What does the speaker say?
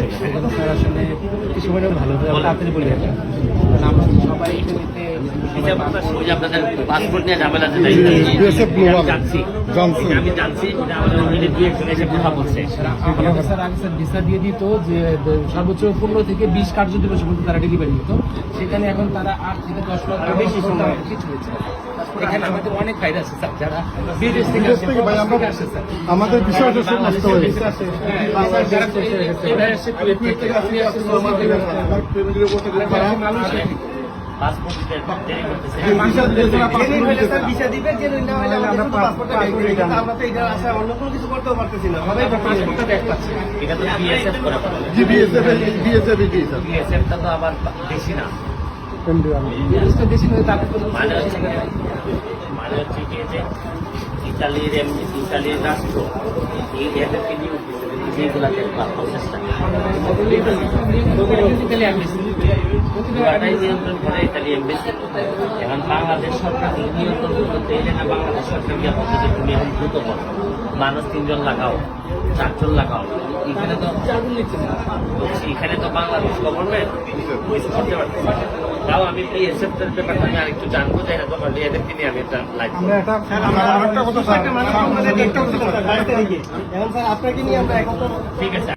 আসলে। আসলে কিছু মানে ভালো আপনি বলি যে। আমি জানছি। ভিসা দিয়ে দিত সর্বোচ্চ পনেরো থেকে বিশ কার্য দিবস পর্যন্ত তারা ডেলিভারি দিত সেখানে এখন তারা আট থেকে দশ লাখ বেশি সময়। এখানে আমাদের অনেক ফাইদা আছে স্যার যারা বিদেশ থেকে আসে স্যার আমাদের বিষয় যারা পাসপোর্ট দিতে দেরি করতেছে। ভিসা দিতে দিতে দিবে না হলে আমাদের পাসপোর্টটা ব্যাক করে কিন্তু আমরা তো এটা আশা অন্য কোনো কিছু করতেও পারতেছি না। সবাই সবাই পাসপোর্টটা ব্যাক পাচ্ছে। এটা তো বিএসএফ করে জি বিএসএফ বিএসএফ জি স্যার। বিএসএফটা তো আবার বেশি না। মানে হচ্ছে কি? মানে হচ্ছে কি যে ইতালির এম- ইতালির রাষ্ট্র এই এদেরকে নিয়োগ যেগুলাতে প্রচেষ্টা Politically aggressive. পুরাটাই নিয়ন্ত্রণ করে ইতালি এমবেসি এখন বাংলাদেশ সরকার নিয়ন্ত্রণ করতে এলে না বাংলাদেশ সরকার গিয়ে বলছে তুমি এখন দ্রুত করো মানুষ তিনজন লাগাও চারজন লাগাও এখানে তো এখানে তো বাংলাদেশ গভর্নমেন্ট করতে পারছে তাও আমি এই এসেপ্টের ব্যাপারটা আমি আরেকটু জানব না এদেরকে নিয়ে আমি একটা লাইভ ঠিক আছে